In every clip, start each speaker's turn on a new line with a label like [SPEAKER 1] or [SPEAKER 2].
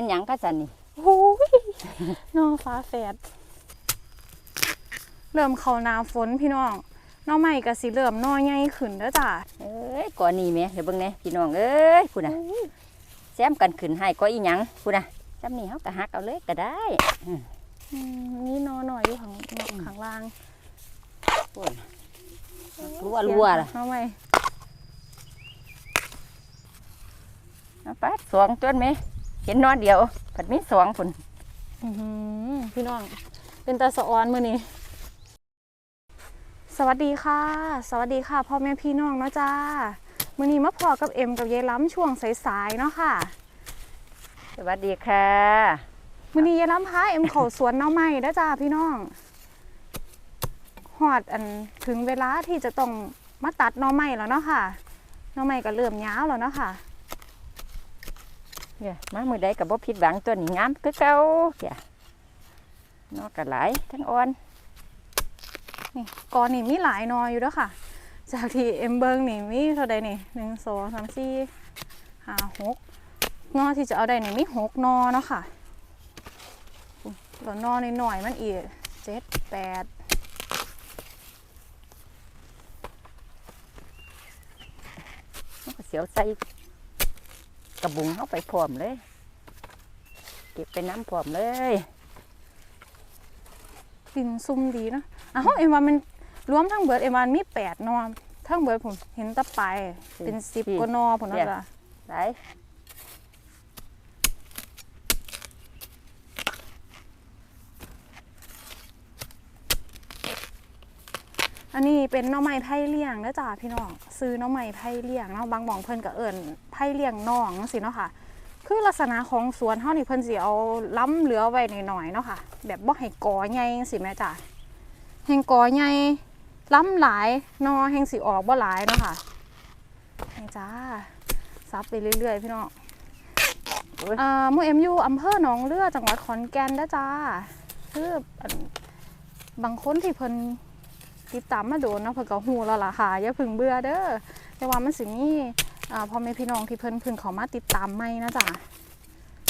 [SPEAKER 1] มันหยังก็สันนี่
[SPEAKER 2] โอ้ยนอฟ้าแฝดเริ่มเข้าหน้ำฝนพี่น้องหน้องใหม่ก็สิเริ่มหนอใหญ่ขึ้นแล้วจ้ะ
[SPEAKER 1] เอ้ยก่อนนี้แหม่เดี๋ยวเบิ่งแหน่พี่น้องเอ้ยคุณน่ะแซมกันขึ้นให้ก็อีหยังคุณน่ะจำนี่เฮาก็หักเอาเลยก็ได้
[SPEAKER 2] อืมนี่นอหน่อยอยู่ข้างข้างล่าง
[SPEAKER 1] คุณรัวรัวๆล่ะ
[SPEAKER 2] หน้องใหม่
[SPEAKER 1] เอาไปัดสองต้นไหม เห็นนอนเดียวผัดมีสองพุ่น
[SPEAKER 2] อื้อหือพี่น้อง เป็นตาสะออนมื้อนี้สวัสดีค่ะ สวัสดีค่ะพ่อแม่พี่น้องเนาะจ้ามื้อนี้มาพอกับเอ็มกับยายล้ำช่วงสายๆเนาะค่ะ
[SPEAKER 1] สวัสดีค่ะ
[SPEAKER 2] มื้อนี้ยายล้ำพาเอ็มเขาสวนหน้องใหม่นะจ้าพี่น้องหอดอันถึงเวลาที่จะต้องมาตัดหน้องใหม่แล้วเนาะค่ะหน้องใหม่ก็เริ่มยาวแล้วเนาะค่ะ
[SPEAKER 1] เนี่ยมามือใดกับบ่ผิดหวังตัวนี้งามคือเก่าเดี๋ยนอกกระหลายทั้งอ่อน
[SPEAKER 2] นี่กอนนี่มีหลายนออยู่เด้วค่ะ จากที่เอ็มเบิงนี่มีเท่าใดนี่หนึ่งสองสามสี่ห้าหกนอที่จะเอาได้นี่มีหกนอเนาะค่ะแล้วนอในหน่อยมันอีกเจ็ดแปด
[SPEAKER 1] เสียวใส่ กระบุงเข้าไปพร้อมเลย เก็บไปน้ำพร้อมเลย
[SPEAKER 2] ดินซุ่มดีเนาะอ้าวเอ็มว่ามันรวมทั้งเบิดเอ็มว่ามีแปดนอทั้งเบิดผมเห็นแตะไปลายเป็นสิบกว่านอผมนะจ๊ะ
[SPEAKER 1] ไหน
[SPEAKER 2] อันนี้เป็นหน้อไม้ไผ่เลี้ยงนะจ๊ะพี่น้องซื้อหน้อไม้ไผ่เลี้ยงเนาะบางหมองเพิ่นก็เอิ่น ไผ่เลี้ยงน้องจังซี่เนาะค่ะ คือลักษณะของสวนเฮานี่เพิ่นสิเอาล้ำเหลือไว้หน่อยๆเนาะค่ะ แบบบ่ให้กอใหญ่จังซี่แม่จ้ะแห่งกอใหญ่ล้ำหลายหนอแห่งสิออกบ่หลายเนาะค่ะนี่จ้าซับไปเรื่อยๆพี่น้อง
[SPEAKER 1] โอ้ย
[SPEAKER 2] อ่าหมู่เอ็มอยู่อำเภอหนองเรือจังหวัดขอนแก่นเด้อจ้าคืออันบางคนที่เพิ่นติดตามมาโดนเนาะเพิ่นก็ฮู้แล้วล่ะค่ะอย่าเพึ่งเบื่อเด้อแต่ว่ามันสิมีอ่า พ่อแม่พี่น้องที่เพิ่นเพิ่นเขามาติดตามใหม่นะจ้ะ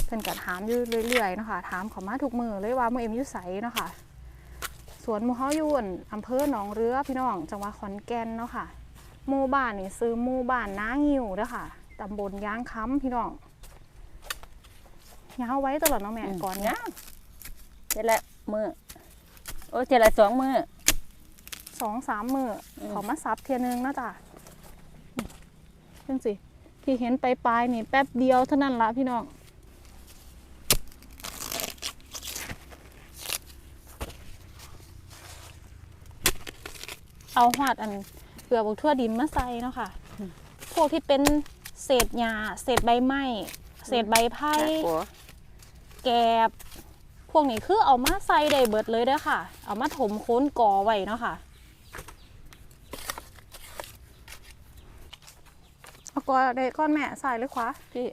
[SPEAKER 2] เพิ่นก็ถามอยู่เรื่อยๆเนาะค่ะถามเขามาทุกมือเลยว่าหมู่เอ็มอยู่ไสเนาะค่ะสวนหมู่เฮาอยู่อั่นอำเภอหนองเรือพี่น้องจังหวัดขอนแก่นเนาะค่ะหมู่บ้านนี่ซื้อหมู่บ้านนางิ้วเด้อค่ะตำบลยางค้ำพี่น้องยาวไว้ตลอดเนาะแม่ก่อนเนี้ย
[SPEAKER 1] นะเจดละมือโอ้เจดละสองมือ
[SPEAKER 2] สองสามมืออ
[SPEAKER 1] ม
[SPEAKER 2] เขามาซับเทียนึงนะจ๊ะนี่ จังสิที่เห็นไปปลายๆนี่แป๊บเดียวเท่านั้นละพี่น้องเอาหอดอันเกลือบุกทั่วดินมาใส่เนาะค่ะ พวกที่เป็นเศษหญ้าเศษใบไม้เศษใบไผ่
[SPEAKER 1] หักหัว
[SPEAKER 2] แกบ พวกนี้คือเอามาใส่ได้เบิดเลยเด้อค่ะ เอามาถมโค้นก่อไว้เนาะค่ะ เอาก่อได้ก้อนแม่ใส่เลยขวา
[SPEAKER 1] พี่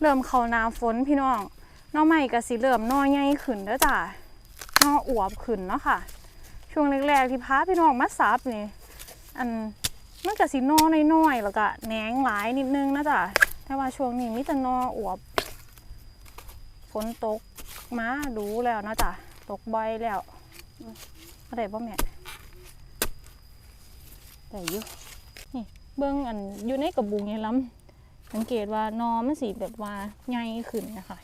[SPEAKER 2] เริ่มเข้าหน้ำฝนพี่น้องหน้อใหม่ก็สิเริ่มหน้อใหญ่ขึ้นเด้อจ้ะหน้ออวบขึ้นเนาะค่ะ ช่วงแรกๆที่พาพี่น้องมาซับนี่ อันมันก็สิหน้อน้อยๆแล้วก็แหนงหลายนิดนึงนะจ๊ะแต่ว่าช่วงนี้มีแต่หน้ออวบฝนตกมาดูแล้วนะจ๊ะตกบ่อยแล้วอะไรบ่แม่
[SPEAKER 1] ได้อยู่
[SPEAKER 2] เบิ่งอันอยู่ในกระบุงเนี่ยล้ำสังเกตว่านอมันสีแบบว่าใหญ่ขึ้นนะคะ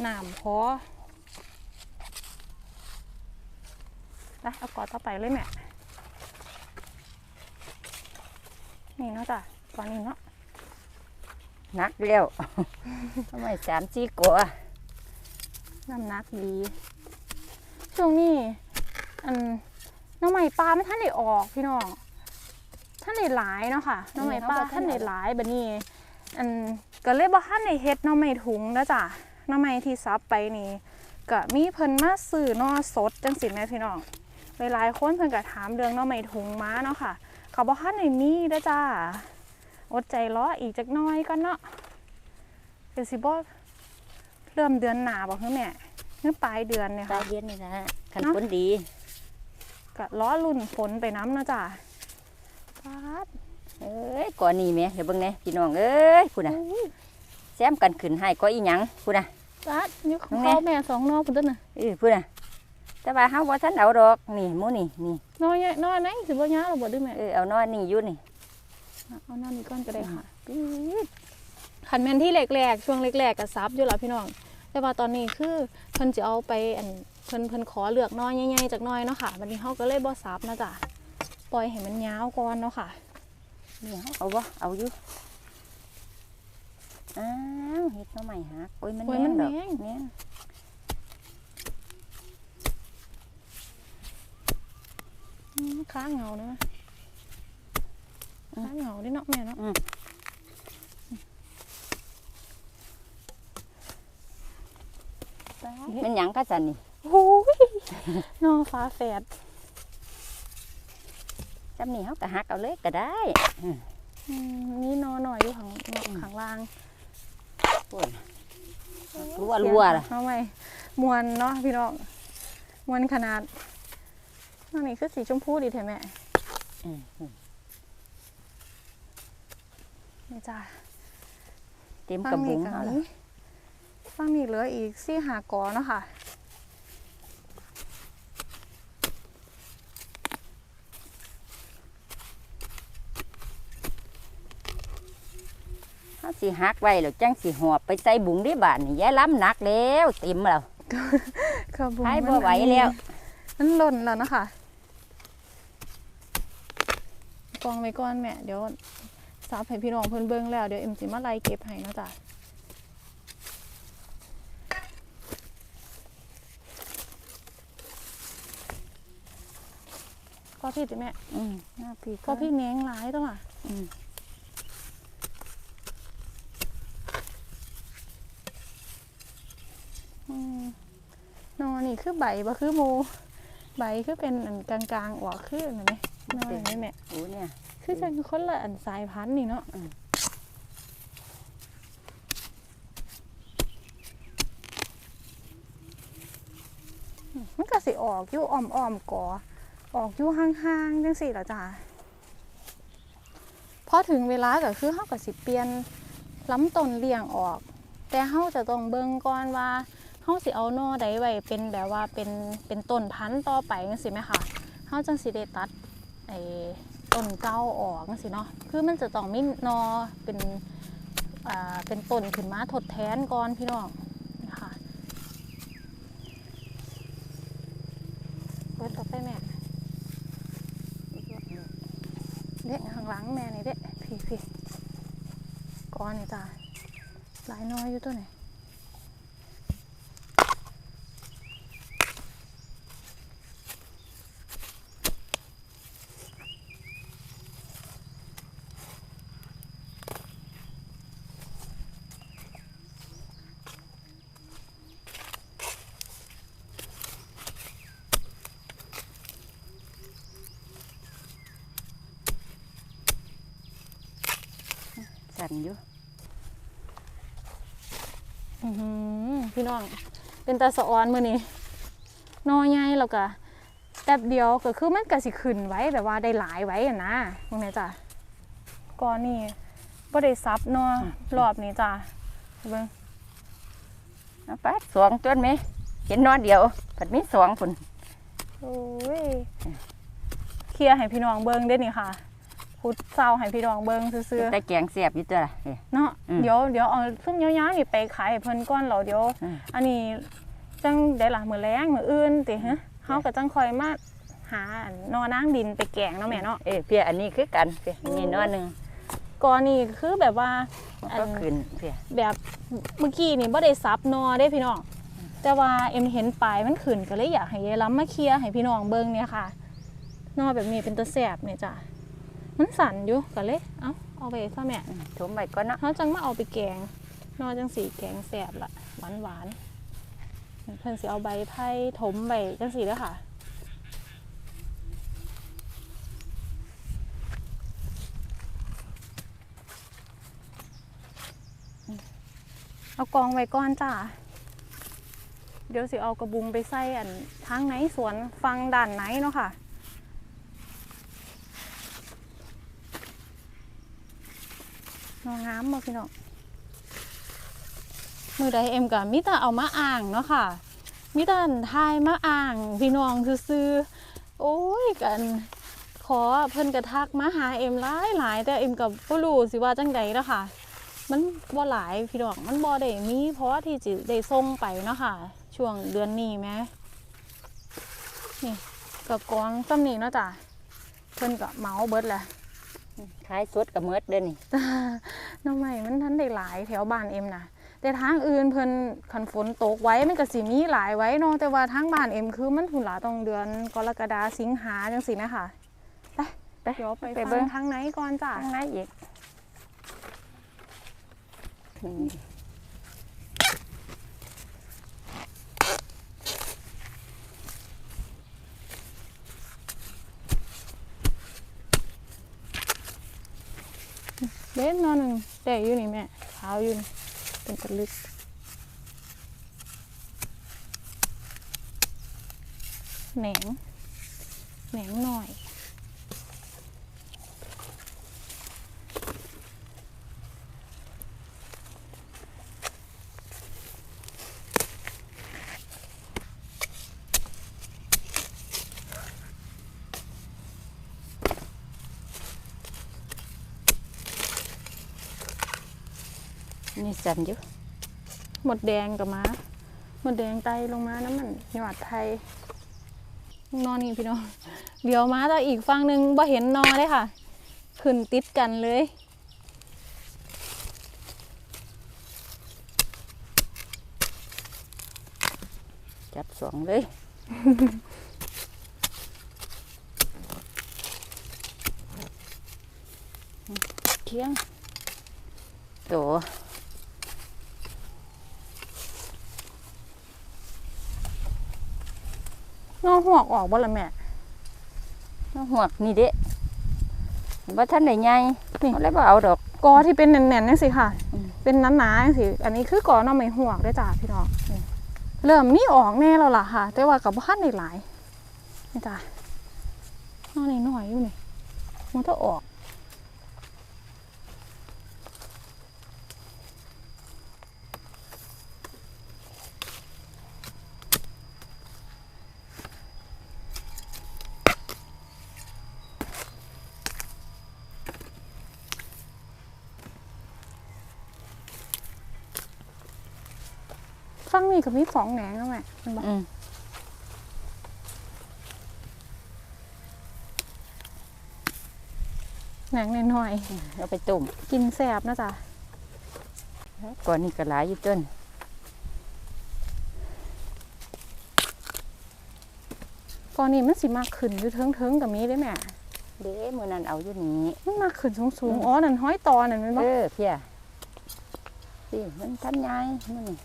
[SPEAKER 2] หน้ำพอไปเอากอต่อไปเลยแม่ นี่เนาะจ้ะตอนนี้เนาะ
[SPEAKER 1] หนักแล้วทำไมสามจีกัวา
[SPEAKER 2] น้ำหนักดี ช่วงนี้อันน้องใหม่ปลาไม่ท่านได้ออกพี่น้องท่านได้หลายเนาะค่ะน้องใหม่ปลาท่านได้หลายแบบนี้ อันก็เลยบ่ท่านได้เฮ็ดหน้องใหม่ถุงนะจ้ะหน้องใหม่ที่ซับไปนี่ก็มีเพิ่นมาซื้อหนอสดจังสิแม่พี่น้องหลายๆคนเพิ่นก็ถามเรื่องหน้องใหม่ถุงมาเนาะค่ะ เขาบ่ท่านได้มีเด้อจ้า อดใจรออีกจักหน้อยก่อนเนาะคือสิบ่เริ่มเดือนหนาบ่คือแม่เมื่อปลายเดือนเนี่ย
[SPEAKER 1] ปลา
[SPEAKER 2] ค่ะ
[SPEAKER 1] ยเดือนนี่นะคัน
[SPEAKER 2] เนาะ
[SPEAKER 1] ฝนดี
[SPEAKER 2] ก็ล้อรุ่นฝนไปน้ำนะจ้ะปาด
[SPEAKER 1] เอ้ยก่อนนี้แม่เดี๋ยวเบิ่งแหน่พี่น้องเอ้ยพุ่นน่ะ
[SPEAKER 2] อุ้ย
[SPEAKER 1] แซมกันขึ้นให้ก็อีหยังพุ่นน่ะ
[SPEAKER 2] ปาดนี่ของ
[SPEAKER 1] น้องแม่
[SPEAKER 2] เขาแม่สองนอพุ่นต้นน่ะ
[SPEAKER 1] เออพุ่นน่ะ แต่ว่าเฮาบ่ทันเอาดอกนี่หมู่นี่นี่
[SPEAKER 2] นอยนอยไหนสิบ่ยาเราบ่ดื้อแม่
[SPEAKER 1] เออเอานอนนี่อยู่นี่
[SPEAKER 2] เอานอนนี่ก่อนก็ได้ค่ะ
[SPEAKER 1] ปี๊ด
[SPEAKER 2] ขันแม่นที่แรกๆช่วงแรกๆก็ซับอยู่แล้วพี่น้อง แต่ว่าตอนนี้คือเพิ่นจะเอาไปอันเพิ่นเพิ่นขอเลือกน้อยใหญ่ๆจากน้อยเนาะค่ะวันนี้เฮาก็เลยบ่ซับนะจ๊ะปล่อยให้มันยาวก่อนเนาะค่ะ
[SPEAKER 1] นี่เฮาเอาบ่เอาอยู่อ้าวเฮ็ดหน่อไม้หักโอ้ยมัน
[SPEAKER 2] โอ้ย
[SPEAKER 1] แม่
[SPEAKER 2] มัน
[SPEAKER 1] นดอก
[SPEAKER 2] แม่ง
[SPEAKER 1] แม่น
[SPEAKER 2] อื ค้างเหงาเนาะค้างเหงาเด้เนาะแม่เนาะ
[SPEAKER 1] มันหยังก็สั่นนี่
[SPEAKER 2] โอ้ยนอฟ้าแฝด
[SPEAKER 1] จำนี่เฮาก็หักเอาเลยก็ได้
[SPEAKER 2] อืมนี่นอหน่อยอยู่ข้างนอกข้างล่าง
[SPEAKER 1] พุ่นรัวรัวๆล่ะ
[SPEAKER 2] เอาไว้มวนเนาะพี่น้องมวนขนาด อันนี้คือสีชมพูดีแท้แม่
[SPEAKER 1] อืม
[SPEAKER 2] นี่จ้า
[SPEAKER 1] เต็ม
[SPEAKER 2] ฟั
[SPEAKER 1] กระ
[SPEAKER 2] ง
[SPEAKER 1] บุ
[SPEAKER 2] นี่
[SPEAKER 1] ง
[SPEAKER 2] กั
[SPEAKER 1] เฮา
[SPEAKER 2] บ
[SPEAKER 1] ล่ะ
[SPEAKER 2] นี้ฟังนี่เหลืออีกสี่หากอเนาะค่ะ
[SPEAKER 1] เฮาสิหักไว้แล้วจังสิหอบไปใส่บุงได้บาดนี่ยายล้ำหนักแล้วเต็มแล้ว
[SPEAKER 2] ขอบคุณ
[SPEAKER 1] ไปบ่ไหวแล้ว
[SPEAKER 2] มันหล่นแล้วนะคะ กองไว้ก่อนแม่เดี๋ยวซับให้พี่น้องเพิ่นเบิ่งแล้วเดี๋ยวเอ็มสิมาไล่เก็บให้เนาะจ้ะก็พี่ติแม่
[SPEAKER 1] อืมหน้าพี่
[SPEAKER 2] ก็พี่แหนงหลายตัวอะ
[SPEAKER 1] อืม
[SPEAKER 2] อืมนอนนี่คือใบบ่คือโม ใบคือเป็นอันกลางๆออกคืออันนั้นไหม นอนอย่างนี้แม่
[SPEAKER 1] โอ้เนี่ย
[SPEAKER 2] คือจะคนละอันสายพันธุ์นี่เนาะ
[SPEAKER 1] อืม
[SPEAKER 2] อืมมันก็สิออกอยู่อ้อมๆกอออกอยู่ห่างๆจังสี่ละจ้าพอถึงเวลาก็คือเฮาก็สิเปลี่ยนลำต้นเลี้ยงออก แต่เฮาจะต้องเบิ่งก่อนว่าเฮาสิเอาหน่อใดไว้เป็นแบบว่าเป็นเป็นต้นพันธุ์ต่อไปจังซี่ไหมคะเฮาจังสิได้ตัด ไอ้ต้นเก่าออกจังซี่เนาะคือมันจะต้องมีหนอเป็นอ่าเป็นต้นขึ้นมาทดแทนก่อนพี่น้องนะคะเปิดต่อไปแม่เด็กข้างหลังแม่นี่เด็กพี่พี่ก้อนนี่จ้าหลายน้อยอยู่ตัวไหน
[SPEAKER 1] อยู่
[SPEAKER 2] อื้อหือพี่น้อง เป็นตาสะออนมือนี้นอใหญ่แล้วก็แป๊บเดียวก็คือมันก็สิขึ้นไว้แบบว่าได้หลายไว้อะนะตรงนี้จ้ะก่อนนี่บ่ได้ซับเนอรอบนี้จ้ะเบิ่ง
[SPEAKER 1] เอาไปสองจนไหม เห็นนอนเดียวผัดมีสองคน
[SPEAKER 2] โอ้ยเคลียร์ให้พี่น้องเบิ่งเด้นี่ค่ะ พุดเศร้าให้พี่น้องเบิ่งซื่อๆ
[SPEAKER 1] แต่แกงเสียบอยู่ตัวละเอ้ย
[SPEAKER 2] เนาะ
[SPEAKER 1] อืม
[SPEAKER 2] เดี๋ยวเดี๋ยวเอาซุ่มยาวๆนี่ไปขายให้เพิ่นก่อนแล้วเดี๋ยว
[SPEAKER 1] อืม
[SPEAKER 2] อันนี้จังได้ล่ะมื้อแรงมื้ออื่นติฮะเฮาก็จังคอยมาหาอันนอนางดินไปแกงเนาะแม่เนาะ
[SPEAKER 1] เอ้ยเพียอันนี้คือกันเพียอันนี่นอนหนึ่ง
[SPEAKER 2] ก่อนนี่คือแบบว่า
[SPEAKER 1] มัน
[SPEAKER 2] อั
[SPEAKER 1] ก็
[SPEAKER 2] น
[SPEAKER 1] ขึ้นเพีย
[SPEAKER 2] แบบเมื่อกี้นี่บ่ได้ซับนอได้พี่น้องแต่ว่าเอ็มเห็นปลายมันขึ้นก็เลยอยากให้ยายล้ำมาเคลียร์ให้พี่น้องเบิ่งเนี่ยค่ะนอแบบนี้เป็นตะแสบเนี่ยจ้ะ มันสั่นอยู่ก็เลยเอาเอาไปซะแม่
[SPEAKER 1] ถมใบก้อนนะ
[SPEAKER 2] เขาจังมาเอาไปแกงนอจังสีแกงแสบละหวานหวานเพิ่นสีเอาใบไผ่ถมใบจังสีแล้วค่ะเอากองไว้ก่อนจ้าเดี๋ยวสิเอากระบุงไปใส่อันทางไหนสวนฟังด่านไหนเนาะค่ะ นองน้ำมาพี่น้องมือใดเอ็มกับมิตาเอามาอ่างเนาะค่ะ มิตาทายมาอ่าง พี่น้องซื้อๆโอ้ยกัน ขอเพิ่นกระทักมาหาเอ็มหลายหลายๆแต่เอ็มกับบ่รู้สิว่าจังใดเนาะค่ะ มันบ่หลายพี่น้องมันบ่ได้มีเพราะที่จะได้ส่งไปเนาะค่ะ ช่วงเดือนนี้แหมนี่ก็กองซ้ำนี้เนาะจ้ะเพิ่นก็เมาเบิดแหละ
[SPEAKER 1] ขายสดกับเมิดเด้อนี่
[SPEAKER 2] หน้องใหม่มันทันได้หลายแถวบ้านเอ็มนะแต่ทางอื่นเพิ่นคันฝนตกไว้มันก็สิมีหลายไว้เนาะแต่ว่าทางบ้านเอ็มคือมันหุ่นหลาตรงเดือนกรกฎาสิงหาจังสินะคะไป
[SPEAKER 1] ไป
[SPEAKER 2] เดี๋ยวไป
[SPEAKER 1] ไป
[SPEAKER 2] ฟั
[SPEAKER 1] เบิ่
[SPEAKER 2] ง
[SPEAKER 1] ง
[SPEAKER 2] ทางไหนก่อนจ้ะ
[SPEAKER 1] ข้างในอีก นี่
[SPEAKER 2] เด็กนอนหนึ่งแต่อยู่นี่แม่เท้าอยู่นี่เป็นตะลึกแหนงแหนงหน่อย
[SPEAKER 1] นี่สั่นอยู่
[SPEAKER 2] หมดแดงกับมาหมดแดงไตลงมาน้ำมันหยอดไทยนอนนี่พี่น้องเดี๋ยวมาต่อีกฝั่งหนึ่งบ่เห็นนอเลยค่ะ ขึ้นติดกันเลย
[SPEAKER 1] จับสองเลยเที่ยงโต
[SPEAKER 2] งอหัวกออกบ่ละแม่
[SPEAKER 1] น้องหวกนี่เด้ว่าท่านไหนใหญ่
[SPEAKER 2] นี่
[SPEAKER 1] เอาเลยบ่เอาดอก
[SPEAKER 2] กอที่เป็นแน่นๆนี่สิค่ะ
[SPEAKER 1] อืม
[SPEAKER 2] เป็นหนาๆนี่สิอันนี้คือกอหน่อไม้หัวกได้อจ้าพี่น้องนี่เริ่มมีออกแน่แล้วล่ะค่ะ แต่ว่ากับพันในหลายนี่จ้านอนหน่อยๆอยู่นี่มันจะออก ก็มีสองแหนงแล้วแม่เห็นบ่
[SPEAKER 1] อืม
[SPEAKER 2] แหนงน้อย
[SPEAKER 1] เอาไปต้ม
[SPEAKER 2] ๆกินแสบนะจ๊ะ
[SPEAKER 1] ก่อนนี้ก็หลายอยู่ต้น
[SPEAKER 2] กอนี้มันสิมากขึ้นอยู่เทิงๆกับมีได้แม่
[SPEAKER 1] เด้มื้อนั้นเอาอยู่นี่
[SPEAKER 2] มันมากขึ้นสูง
[SPEAKER 1] อืม
[SPEAKER 2] ๆอ๋อนั่นห้อยตอนั่นแมันบ่
[SPEAKER 1] เออเพียสิมันทันใหญ่มันนี่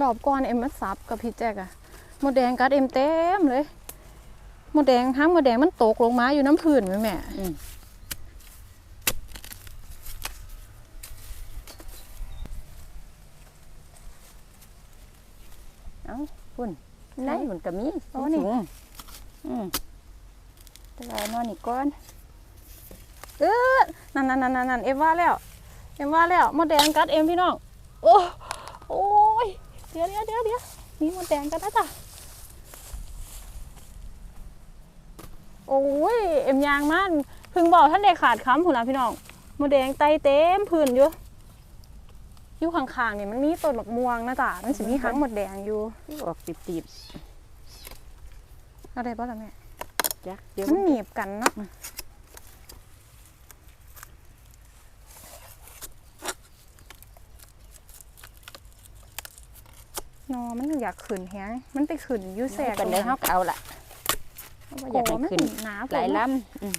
[SPEAKER 2] รอบก่อนเอ็มมาซับกับพี่แจ๊กอะหมดแดงกัดเอ็มเต็มเลยหมดแดงทั้งหมดแดงมันตกลงมาอยู่น้ำพื้นแม่แม่
[SPEAKER 1] อืมเอ้าพุ่นไหนมันก็มี
[SPEAKER 2] โอ้นี่
[SPEAKER 1] สูงอืมแต่ว่านอนนี่ก่อน
[SPEAKER 2] เออนั่นนั่นนั่นนั่นเอ็มว่าแล้ว เอ็มว่าแล้วหมดแดงกัดเอ็มพี่น้อง โอ้โอ้ยเดี๋ยวเดี๋ยวเดี๋ยวเดี๋ยวมีหมดแดงกัดนะจ๊ะโอ้ยเอ็มยางมันเพึ่งบอกท่านเด็ขาดคำหุ่นละพี่น้องหมดแดงไตเต็มพื้นอยู่อยู่ข้างๆนี่มันมีต้นหมกม่วงนะจ๊ะมันสิมีหางหมดแดงอยู่
[SPEAKER 1] ที่ออกตีบ
[SPEAKER 2] เอาได้ป่ะล่ะแม่
[SPEAKER 1] ๆจักเดี๋ยว
[SPEAKER 2] มันหนีบกันเนาะ นอมันอยากขืนแฮงมันไปขืนอยูแสก
[SPEAKER 1] กันได้เฮาก็เอาละเพราะว่าอยากให้
[SPEAKER 2] มัน
[SPEAKER 1] ขึ้น
[SPEAKER 2] หนา
[SPEAKER 1] หลาย
[SPEAKER 2] ล
[SPEAKER 1] ลำอืม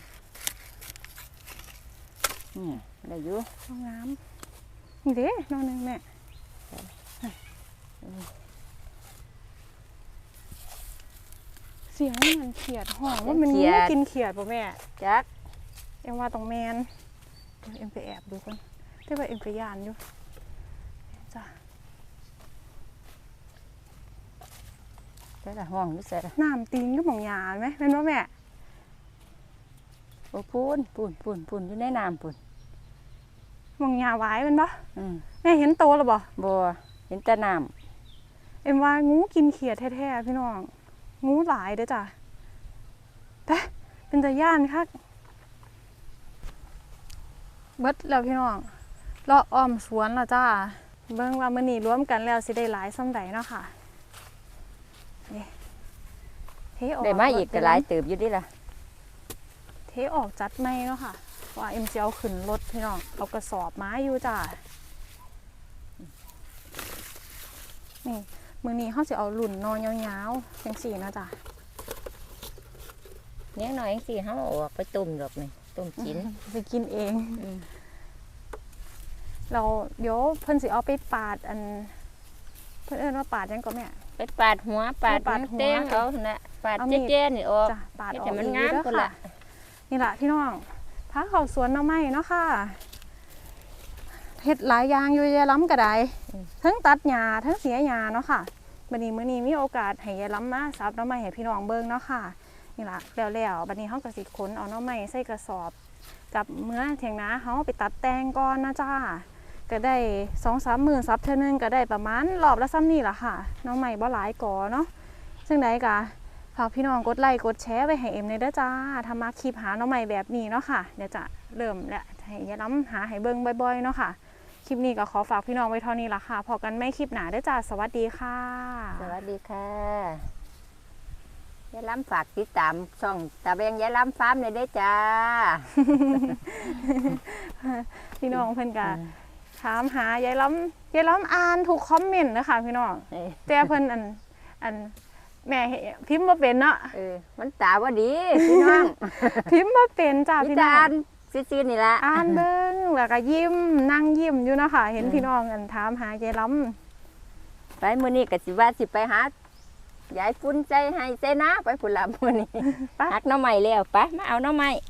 [SPEAKER 1] นี่ได้อยู่
[SPEAKER 2] ห้องน้ำนี่เด้นอนหนึ่งแม่เสียงมันเหมือนเขียดห้องว่ามัน
[SPEAKER 1] เขี
[SPEAKER 2] งู
[SPEAKER 1] ยด
[SPEAKER 2] กินเขียดป่ะแม่
[SPEAKER 1] จัก
[SPEAKER 2] เอ็มว่าตรงแมนเดี๋ยวเอ็มไปแอบดูกันได้ว่าเอ็มไปยานอยู่จ้ะ
[SPEAKER 1] ช่ละห้องนี่ใช่ละ
[SPEAKER 2] น้ำตีนก็มองยาไหมเป็นว่าแม่
[SPEAKER 1] โอ้ปูนปูนปูนปูนอยู่ในน้ำปูน
[SPEAKER 2] มองยาไว้เป็นปะ
[SPEAKER 1] อืม
[SPEAKER 2] แม่เห็นโตหรือบ่
[SPEAKER 1] บัวเห็นแต่น้
[SPEAKER 2] เอ็มว่างูกินเขียดแท้ๆพี่น้องงูหลายเด้อจ้ะแต่เป็นตาย่านคักเบิดแล้วพี่น้องเลาะอ้อมสวนแล้วจ้า เบิ่งว่ามื้อนี้รวมกันแล้วสิได้หลายส่ำใดเนาะค่ะ นี่เทออำก
[SPEAKER 1] ได้มาอีกก็หลายเติบอยู่ดิล่ะ
[SPEAKER 2] เทออกจัดไม่เนาะค่ะว่าเอ็มจะเอาขึ้นรถพี่น้องเอากระสอบมาอยู่จ้านี่มือนี้เขาจะเอาหลุ่นนอนยาวๆจังสี่นะจ้ะ
[SPEAKER 1] เนี้ยหน่อยจังสิเฮาเอาออกไปต้มดอกนี่ต้มกิน
[SPEAKER 2] ไปกินเอง
[SPEAKER 1] อืม
[SPEAKER 2] เราเดี๋ยวเพิ่นสิเอาไปปาดอัน เพิ่นเอิ้นว่าปาดหยังก็แม่
[SPEAKER 1] ไปปาดหัวปาด
[SPEAKER 2] ปาดหัว
[SPEAKER 1] เต้งเอาน่ะปาด
[SPEAKER 2] เอามีด
[SPEAKER 1] เจ๊ๆนี่ออก
[SPEAKER 2] จ้ะปาดออก
[SPEAKER 1] แต่มัน
[SPEAKER 2] อีก
[SPEAKER 1] งาม
[SPEAKER 2] เด้อ
[SPEAKER 1] พุ่น
[SPEAKER 2] ค่ะ
[SPEAKER 1] ล่ะ
[SPEAKER 2] นี่แหละพี่น้องพาเขาสวนหน้ำไม้เนาะค่ะเฮ็ดหลายอย่างอยู่ยายล้ำก็ได้ทั้งตัดหญ้าทั้งเสียหญ้าเนาะค่ะบัดนี้มื้อนี้มีโอกาสให้ยายล้ำมาซับหน้ำไม้ให้พี่น้องเบิ่งเนาะค่ะนี่ล่ะแล้วๆบัดนี้เฮาก็สิขนเอาหน้ำไม้ใส่กระสอบ กับเมื่อเถียงนาเฮาไปตัดแต่งก่อนนะจ้า ก็ได้2-3หมื่นซับเท่านึงก็ได้ประมาณรอบละซ้ำนี่ล่ะค่ะหน้ำไม้บ่หลายก่อเนาะจังไดกะฝากพี่น้องกดไลค์กดแชร์ไปให้เอ็มในเด้อจ้าทำมาคลิปหาน้องใหม่แบบนี้เนาะค่ะเดี๋ยวจะเริ่มและให้ยายล้ำหาให้เบิ่งบ่อยๆเนาะค่ะคลิปนี้ก็ขอฝากพี่น้องไว้เท่านี้ละค่ะพอกันไม่คลิปหนาเด้อจ้าสวัสดีค่ะ
[SPEAKER 1] สวัสดีค่ะยายล้ำฝากติดตามช่องตาแบงยายล้ำฟาร์มเลยเด้อจ้า
[SPEAKER 2] พี่น้องเพิ่นก็ ถามหายายล้ำยายล้ำอ่านถูกคอมเมนต์นะคะพี่น้อง
[SPEAKER 1] เอ้ย
[SPEAKER 2] แต่เพิ่นอันอันแม่เห็นพิมพ์บ่เป็นเนาะ
[SPEAKER 1] เออมันตาว่าดีพี่น้อง
[SPEAKER 2] พิมพ์บ่เป็นจ้า
[SPEAKER 1] พิ
[SPEAKER 2] พี่
[SPEAKER 1] จา
[SPEAKER 2] น้อง
[SPEAKER 1] รซีๆนี่ละ
[SPEAKER 2] อ่านเบิ้งแล้วก็ยิ้มนั่งยิ้มอยู่เนาะคะเห็นพี่น้องกันถามหายายล้
[SPEAKER 1] ไปมื้อนี้ก็สิว่าสิไปหายายฟุ้นใจให้ใจนะไปพุ่นละมื้อนี้
[SPEAKER 2] ไป
[SPEAKER 1] หักหน้อใหม่แล้วไปมาเอาหน้อใหม่ำ